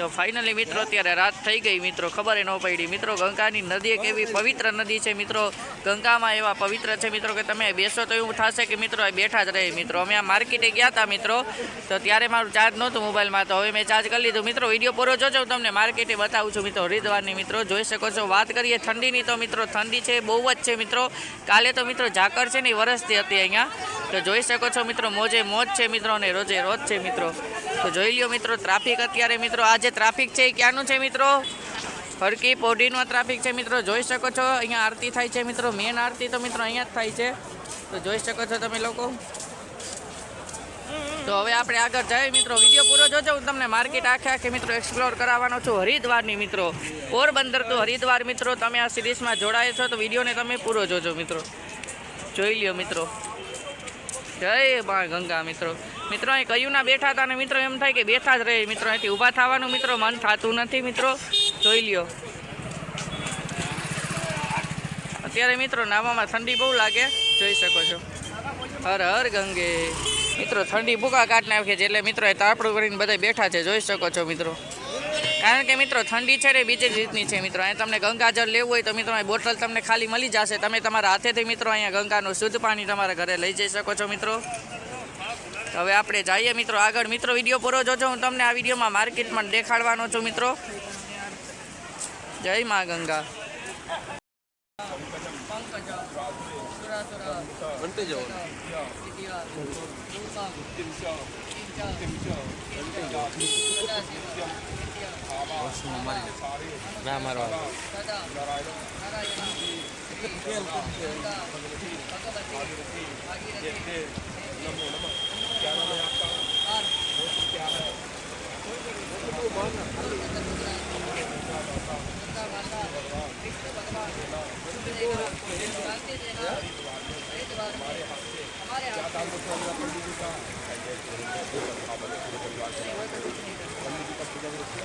તો ફાઇનલી મિત્રો અત્યારે રાત થઈ ગઈ. મિત્રો ખબર ન પડી. મિત્રો ગંગાની નદી એક એવી પવિત્ર નદી છે. મિત્રો ગંગામાં એવા પવિત્ર છે. મિત્રો કે તમે બેસો તો એવું થશે કે મિત્રો બેઠા જ રહે. મિત્રો અમે આ માર્કેટે ગયા હતા મિત્રો. તો ત્યારે મારું ચાર્જ નહોતું મોબાઈલમાં તો હવે મેં ચાર્જ કરી લીધું. મિત્રો વીડિયો પૂરો જોજો. હું તમને માર્કેટે બતાવું છું મિત્રો. હરિદ્વારની મિત્રો જોઈ શકો છો. વાત કરીએ ઠંડીની તો મિત્રો ઠંડી છે બહુ જ છે મિત્રો. કાલે તો મિત્રો ઝાકર છે ને વરસતી હતી અહીંયા. તો જોઈ શકો છો મિત્રો, મોજે મોજ છે મિત્રો અને રોજે રોજ છે મિત્રો. તો જોઈ લ્યો મિત્રો ટ્રાફિક અત્યારે મિત્રો, આ જે ટ્રાફિક છે એ ક્યાંનું છે મિત્રો? ફરકી પોડીનો ટ્રાફિક છે મિત્રો, જોઈ શકો છો, અહીંયા આરતી થાય છે મિત્રો મેન આરતી તો મિત્રો અહીંયા જ થાય છે. તો જોઈ શકો છો તમે લોકો. તો હવે આપણે આગળ જઈએ મિત્રો, વીડિયો પૂરો જોજો, હું તમને માર્કેટ આખે આખે મિત્રો એક્સપ્લોર કરાવવાનો છું. હરિદ્વારની મિત્રો, પોરબંદર તો હરિદ્વાર મિત્રો, તમે આ સિરીઝમાં જોડાય છો, તો વિડીયોને તમે પૂરો જોજો મિત્રો. જોઈ લ્યો મિત્રો. જય મા ગંગા મિત્રો. મિત્રો, અહીં કયુંના બેઠા હતા અને મિત્રો એમ થાય કે બેઠા જ રહે. મિત્રો, અહીંથી ઊભા થવાનું મિત્રો, મન થતું નથી મિત્રો. જોઈ લ્યો. અત્યારે મિત્રો, નાવામાં ઠંડી બહુ લાગે. જોઈ શકો છો. હર હર ગંગે. મિત્રો, ઠંડી ભૂકા કાઢ નાખે છે એટલે મિત્રો, એ તાપડું કરીને બધા બેઠા છે. જોઈ શકો છો મિત્રો. કારણ કે મિત્રો, ઠંડી છે ને બીજી રીતની છે મિત્રો. અહીંયા તમને ગંગાજળ લેવું હોય તો મિત્રો બોટલ તમને ખાલી મળી જશે. તમે તમારા હાથેથી મિત્રો, અહીંયા ગંગાનું શુદ્ધ પાણી તમારા ઘરે લઈ જઈ શકો છો મિત્રો. હવે આપણે જઈએ મિત્રો આગળ. મિત્રો, વીડિયો પૂરો જોજો. હું તમને આ વિડીયોમાં માર્કેટમાં દેખાડવાનો છું, મિત્રો. જય મા ગંગા. ઘંટે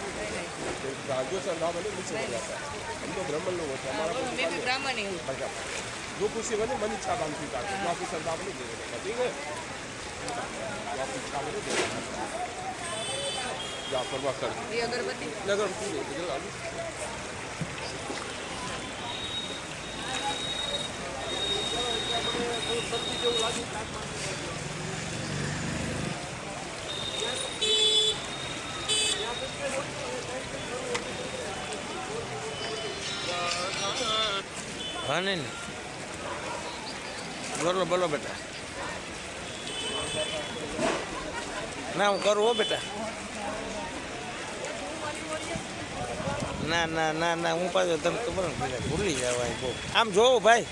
राजो से नाम है मिक्स हो जाता है हम तो ब्राह्मण लोग होते हैं हमारा ब्राह्मण ही जो खुशी बने मन इच्छा काम की बात है आपकी सरदार नहीं दे देगा ठीक है आपकी इच्छा बने दे देगा जाफरवा कर अगरबत्ती। अगरबत्ती दे देगा હા, નહીં બોલો બોલો બેટા. ના, હું કરું હો બેટા. ના ના ના ના, હું પાછો તમે ખબર ને ભૂલી જવાય બહુ. આમ જોવો ભાઈ.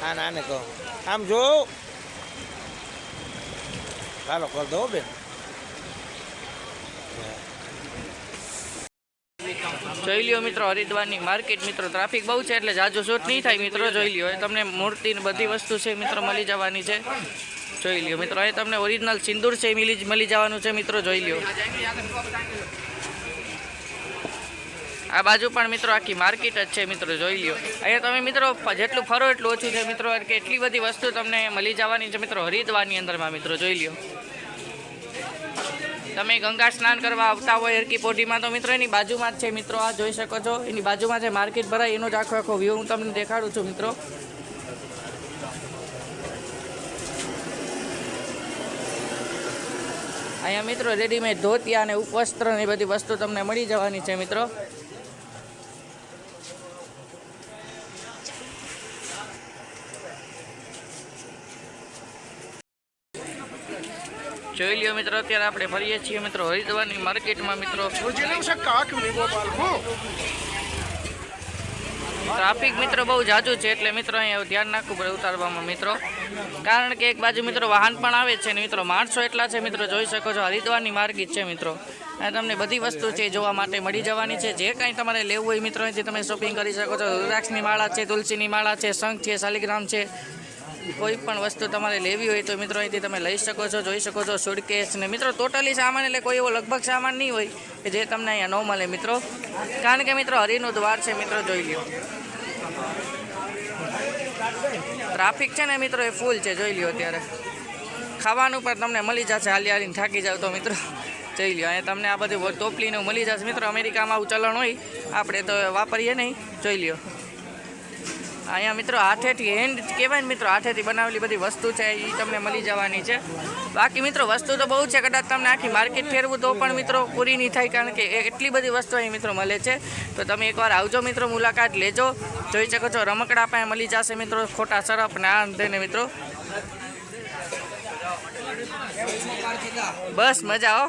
હા ના, આને કહો. આમ જો ચાલો કર દો બેન. જોઈ લ્યો મિત્રો, હરિદ્વારની માર્કેટ મિત્રો, ટ્રાફિક બહુ છે એટલે જાજો શૂટ નહીં થાય મિત્રો, જોઈ લ્યો. તમને મૂર્તિ બધી વસ્તુ છે મિત્રો, મળી જવાની છે. જોઈ લ્યો મિત્રો, એ તમને ઓરિજિનલ સિંદૂર છે મળી જવાનું છે મિત્રો, જોઈ લ્યો. આ બાજુ પણ મિત્રો આખી માર્કેટ જ છે મિત્રો, જોઈ લ્યો. અહીંયા તમે મિત્રો જેટલું ફરો એટલું ઓછું છે મિત્રો કે એટલી બધી વસ્તુ તમને મળી જવાની છે મિત્રો, હરિદ્વારની અંદરમાં મિત્રો, જોઈ લ્યો. તમે ગંગા સ્નાન કરવા આવતા હોય હરકી પોટીમાં તો મિત્રો, એની બાજુમાં જ છે મિત્રો, આ જોઈ શકો છો. એની બાજુમાં જે માર્કેટ ભરાય, એનો જ આખો આખો વ્યૂ હું તમને દેખાડું છું મિત્રો. અહીંયા મિત્રો રેડીમેડ ધોતિયા અને ઉપવસ્ત્ર ને બધી વસ્તુ તમને મળી જવાની છે મિત્રો. જોઈ લ્યો મિત્રો અત્યારે આપણે ફરીએ છીએ મિત્રો હરિદ્વારની માર્કેટમાં મિત્રો. ટ્રાફિક મિત્રો બહુ જાજુ છે એટલે મિત્રો અહીંયા ધ્યાન નાખવું પડે ઉતારવામાં મિત્રો. કારણ કે એક બાજુ મિત્રો વાહન પણ આવે છે ને મિત્રો માણસો એટલા છે મિત્રો જોઈ શકો છો હરિદ્વારની માર્કેટ છે મિત્રો. અને તમને બધી વસ્તુ છે જોવા માટે મળી જવાની છે. જે કાંઈ તમારે લેવું હોય મિત્રો અહીંથી તમે શોપિંગ કરી શકો છો. રુદ્રાક્ષની માળા છે તુલસીની માળા છે શંખ છે શાલિગ્રામ છે. કોઈ પણ વસ્તુ તમારે લેવી હોય તો મિત્રો અહીંથી તમે લઈ શકો છો, જોઈ શકો છો સુડકેસ ને. મિત્રો ટોટલી સામાન એટલે કોઈ એવો લગભગ સામાન નહીં હોય કે જે તમને અહીંયા ન મળે મિત્રો. કારણ કે મિત્રો, હરિનું દ્વાર છે, મિત્રો, જોઈ લ્યો. ટ્રાફિક છે ને મિત્રો, એ ફૂલ છે, જોઈ લ્યો અત્યારે. ખાવાનું પણ તમને મળી જશે, હાલી હાલીને થાકી જાવ તો મિત્રો. જોઈ લ્યો, અહીંયા તમને આ બધું ટોપલીનું મળી જશે. મિત્રો, અમેરિકામાં આવું ચલણ હોય, આપણે તો વાપરીએ નહીં. જોઈ લ્યો. અહીંયા મિત્રો હાથેથી હેન્ડ કહેવાય ને મિત્રો, હાથેથી બનાવેલી બધી વસ્તુ છે એ તમને મળી જવાની છે. બાકી મિત્રો, વસ્તુ તો બહુ છે, કદાચ તમને આખી માર્કેટ ફેરવું તો પણ મિત્રો પૂરી નહીં થાય, કારણ કે એટલી બધી વસ્તુ અહીં મિત્રો મળે છે. તો તમે એકવાર આવજો મિત્રો, મુલાકાત લેજો. જોઈ શકો છો, રમકડા પાસે મળી જશે મિત્રો, ખોટા સરફ ને આ ને મિત્રો. બસ, મજા હો.